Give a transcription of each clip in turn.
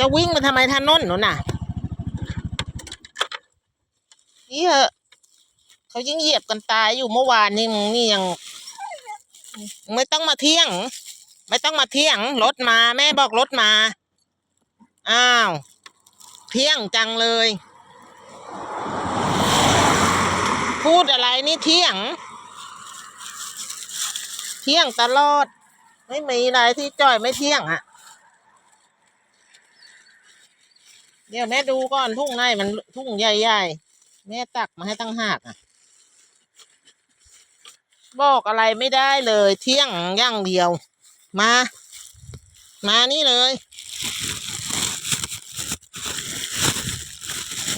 จะวิ่งมาทำไมถนนหนูน่ะนี่เหอะเขายิงเหยียบกันตายอยู่เมื่อวานนี่มึงนี่ยัง ไม่ต้องมาเที่ยง ไม่ต้องมาเที่ยงรถมา แม่บอกรถมา อ้าว เที่ยงจังเลย พูดอะไรนี่เที่ยง เที่ยงตลอด ไม่มีอะไรที่จ่อยไม่เที่ยงอะ เดี๋ยวแม่ดูก่อนทุ่งในมันทุ่งใหญ่ๆแม่ตักมาให้ตั้งหากอะบอกอะไรไม่ได้เลย เที่ยงย่างเดียว มา มานี่เลย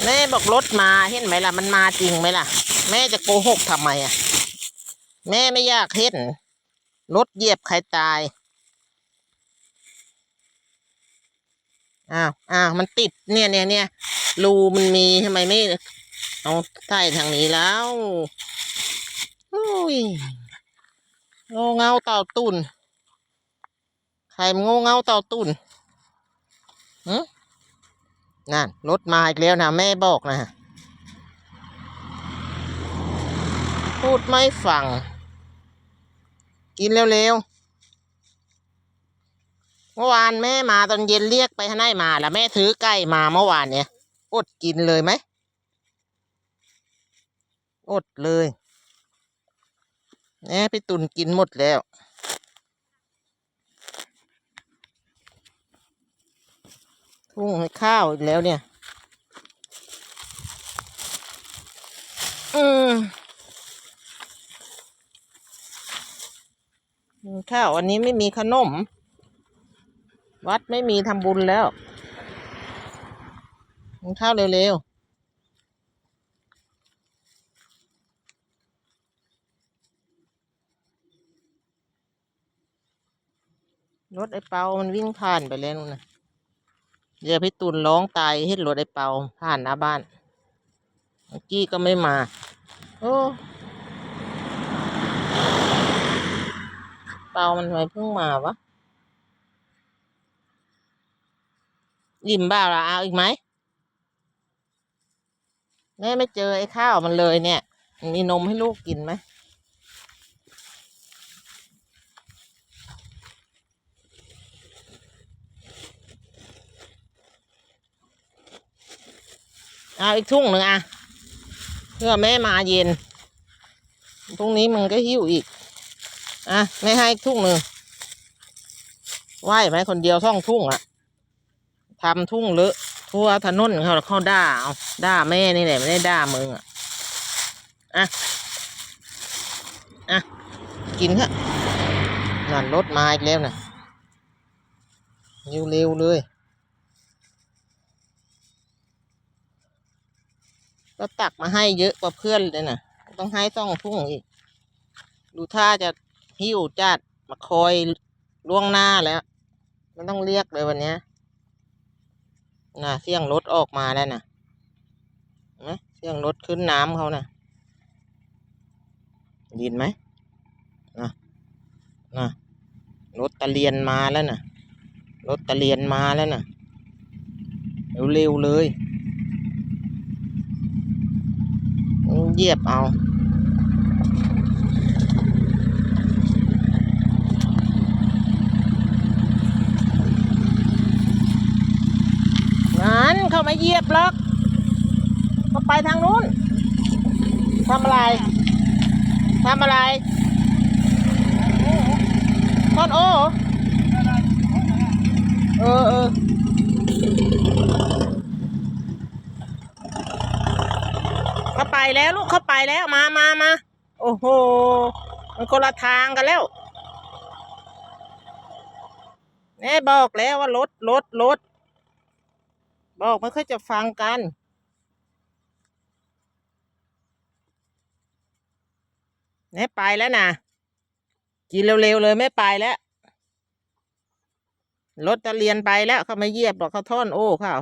แม่บอกรถมาเห็นไหมล่ะ มันมาจริงไหมล่ะ แม่จะโกหกทำไมอะ แม่ไม่อยากเห็นรถเหยียบใครตาย อ้าวอ้าวมันติดเนี่ยเนี่ยเนี่ยรูมันมีทำไมไม่เอาใส่ทางนี้แล้วอุ้ยโง่เงาเต่าตุนใครโง่เงาเต่าตุนหืนั่นรถมาอีกแล้วนะแม่บอกนะพูดไม่ฟัง กินเร็วๆ เมื่อวานแม่มาตอนเย็นเรียกไปให้มาแล้วแม่ถือไก่มาเมื่อวานเนี่ยอดกินเลยไหมอดเลยแม่พี่ตุนกินหมดแล้ว ทุ่งให้ข้าวอีกแล้วเนี่ย อืมข้าววันนี้ไม่มีขนม วัดไม่มีทำบุญแล้วกินข้าวเร็วๆรถไอ้เปา มันวิ่งผ่านไปแล้วนู่นนะเดี๋ยวพี่ตุนร้องตายเห็นรถไอ้เปา ผ่านหน้าบ้านกี้ก็ไม่มา โอ้เปา มันทำไมเพิ่งมาวะ อิ่มบ้าละเอาอีกไหมแม่ไม่เจอไอ้ข้าวมันเลยเนี่ย มีนมให้ลูกกินไหมเอาอีกทุ่งหนึ่งอะ เพื่อแม่มาเย็นพรุ่งนี้มึงก็หิวอีก อะแม่ให้อีกทุ่งหนึ่งไหวไหมคนเดียวท่องทุ่งอะ ทำทุ่งเลอะทั่วถนนเขาเขาด่าเอาด่าแม่นี่แหละไม่ได้ด่ามึงอะอะอะกินเถอะนั่นรถมาอีกแล้วนะเร็วๆเลยก็ตักมาให้เยอะกว่าเพื่อนเลยนะต้องให้ต้องทุ่งอีก ดูท่าจะหิวจัดมาคอยล่วงหน้าแล้วไม่ต้องเรียกเลยวันนี้ น่ะเสียงรถออกมาแล้วนะเนไหมเสียงรถขึ้นน้ำเขานะ่ะยินไหมนะนะรถตะเลียนมาแล้วนะรถตะเลียนมาแล้วนะเร็วๆเลยเหยียบเอา นั้นเขามาเหยียบหรอกเขาไปทางนู้นทำอะไรทำอะไรทอนโอเออเออเข้าไปแล้วลูกเข้าไปแล้วมามามาโอ้โหมันคนละทางกันแล้วแน่บอกแล้วว่ารถรถรถ บอกไม่ค่อยจะฟังกัน แม่ไปแล้วนะกินเร็วๆเลยไม่ไปแล้ว รถตะเรียนไปแล้วเขาไม่เยียบหรอกเขาท่อนโอ้เขา